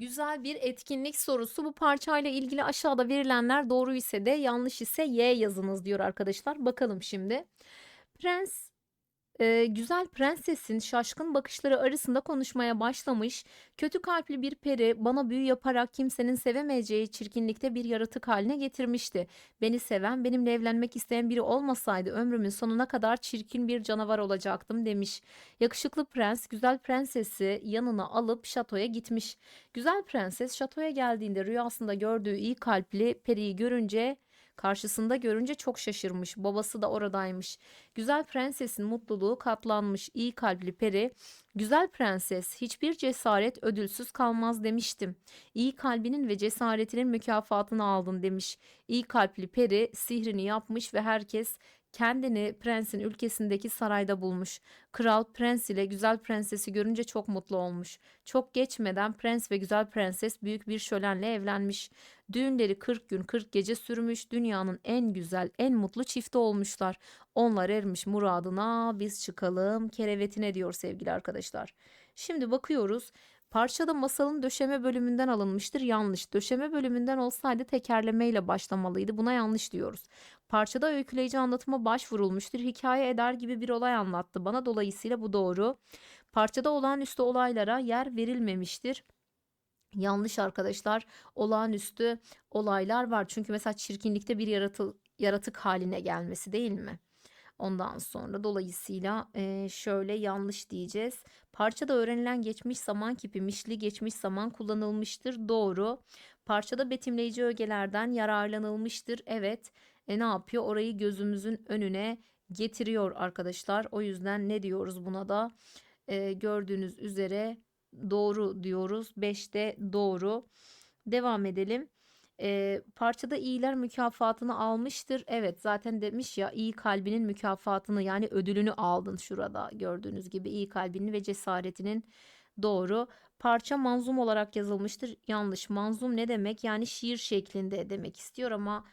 Güzel bir etkinlik sorusu. Bu parçayla ilgili aşağıda verilenler doğru ise de yanlış ise Y yazınız diyor arkadaşlar. Bakalım şimdi. Prens Eee, güzel prensesin şaşkın bakışları arasında konuşmaya başlamış. Kötü kalpli bir peri bana büyü yaparak kimsenin sevemeyeceği çirkinlikte bir yaratık haline getirmişti. Beni seven, benimle evlenmek isteyen biri olmasaydı ömrümün sonuna kadar çirkin bir canavar olacaktım demiş. Yakışıklı prens güzel prensesi yanına alıp şatoya gitmiş. Güzel prenses şatoya geldiğinde rüyasında gördüğü iyi kalpli periyi görünce Karşısında görünce çok şaşırmış. Babası da oradaymış. Güzel prensesin mutluluğu katlanmış. İyi kalpli peri, "Güzel prenses, hiçbir cesaret ödülsüz kalmaz demiştim. İyi kalbinin ve cesaretinin mükafatını aldın." demiş. İyi kalpli peri sihrini yapmış ve herkes kendini prensin ülkesindeki sarayda bulmuş. Kral prens ile güzel prensesi görünce çok mutlu olmuş. Çok geçmeden prens ve güzel prenses büyük bir şölenle evlenmiş. Düğünleri 40 gün 40 gece sürmüş. Dünyanın en güzel, en mutlu çifti olmuşlar. Onlar ermiş muradına, biz çıkalım kerevetine diyor sevgili arkadaşlar. Şimdi bakıyoruz. Parçada masalın döşeme bölümünden alınmıştır. Yanlış. Döşeme bölümünden olsaydı tekerlemeyle başlamalıydı. Buna yanlış diyoruz. Parçada öyküleyici anlatıma başvurulmuştur. Hikaye eder gibi bir olay anlattı bana. Dolayısıyla bu doğru. Parçada olağanüstü olaylara yer verilmemiştir. Yanlış arkadaşlar. Olağanüstü olaylar var. Çünkü mesela çirkinlikte bir yaratı, yaratık haline gelmesi değil mi? Ondan sonra dolayısıyla eee, şöyle yanlış diyeceğiz. Parçada öğrenilen geçmiş zaman kipi mişli geçmiş zaman kullanılmıştır. Doğru. Parçada betimleyici ögelerden yararlanılmıştır. Evet. E ne yapıyor? Orayı gözümüzün önüne getiriyor arkadaşlar. O yüzden ne diyoruz buna da? Eee, gördüğünüz üzere doğru diyoruz. 5'te doğru. Devam edelim. Eee, parçada iyiler mükafatını almıştır. Evet zaten demiş ya iyi kalbinin mükafatını yani ödülünü aldın şurada gördüğünüz gibi iyi kalbinin ve cesaretinin doğru. Parça manzum olarak yazılmıştır. Yanlış. Manzum ne demek? Yani şiir şeklinde demek istiyor ama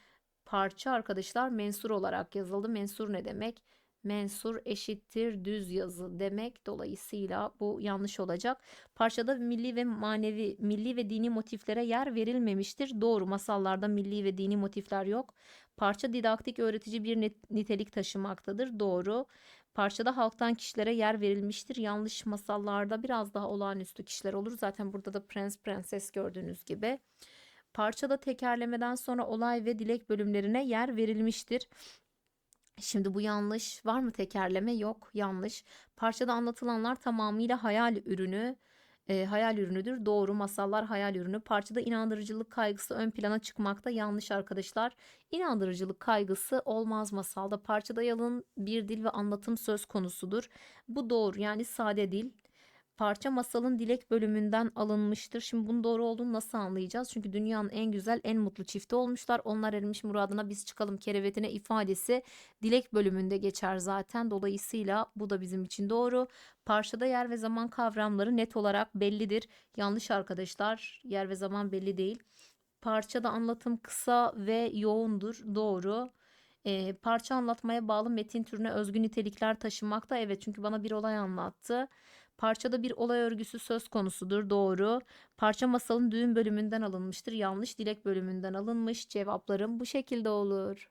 parça arkadaşlar mensur olarak yazıldı. Mensur ne demek? Mensur eşittir düz yazı demek. Dolayısıyla bu yanlış olacak. Parçada milli ve manevi, milli ve dini motiflere yer verilmemiştir. Doğru. Masallarda milli ve dini motifler yok. Parça didaktik öğretici bir nit- nitelik taşımaktadır. Doğru. Parçada halktan kişilere yer verilmiştir. Yanlış masallarda biraz daha olağanüstü kişiler olur. Zaten burada da prens prenses gördüğünüz gibi. Parçada tekerlemeden sonra olay ve dilek bölümlerine yer verilmiştir. Şimdi bu yanlış. Var mı tekerleme? Yok. Yanlış. Parçada anlatılanlar tamamıyla hayal ürünü. e, hayal ürünüdür. Doğru. Masallar hayal ürünü. Parçada inandırıcılık kaygısı ön plana çıkmakta. Yanlış arkadaşlar. İnandırıcılık kaygısı olmaz masalda. Parçada yalın bir dil ve anlatım söz konusudur. Bu doğru. Yani sade dil. Parça masalın dilek bölümünden alınmıştır. Şimdi bunun doğru olduğunu nasıl anlayacağız? Çünkü dünyanın en güzel, en mutlu çifti olmuşlar. Onlar ermiş muradına biz çıkalım kerevetine ifadesi dilek bölümünde geçer zaten. Dolayısıyla bu da bizim için doğru. Parçada yer ve zaman kavramları net olarak bellidir. Yanlış arkadaşlar. Yer ve zaman belli değil. Parçada anlatım kısa ve yoğundur. Doğru. Ee, parça anlatmaya bağlı metin türüne özgü nitelikler taşımakta. Evet çünkü bana bir olay anlattı. Parçada bir olay örgüsü söz konusudur. Doğru. Parça masalın düğün bölümünden alınmıştır. Yanlış dilek bölümünden alınmış. Cevaplarım bu şekilde olur.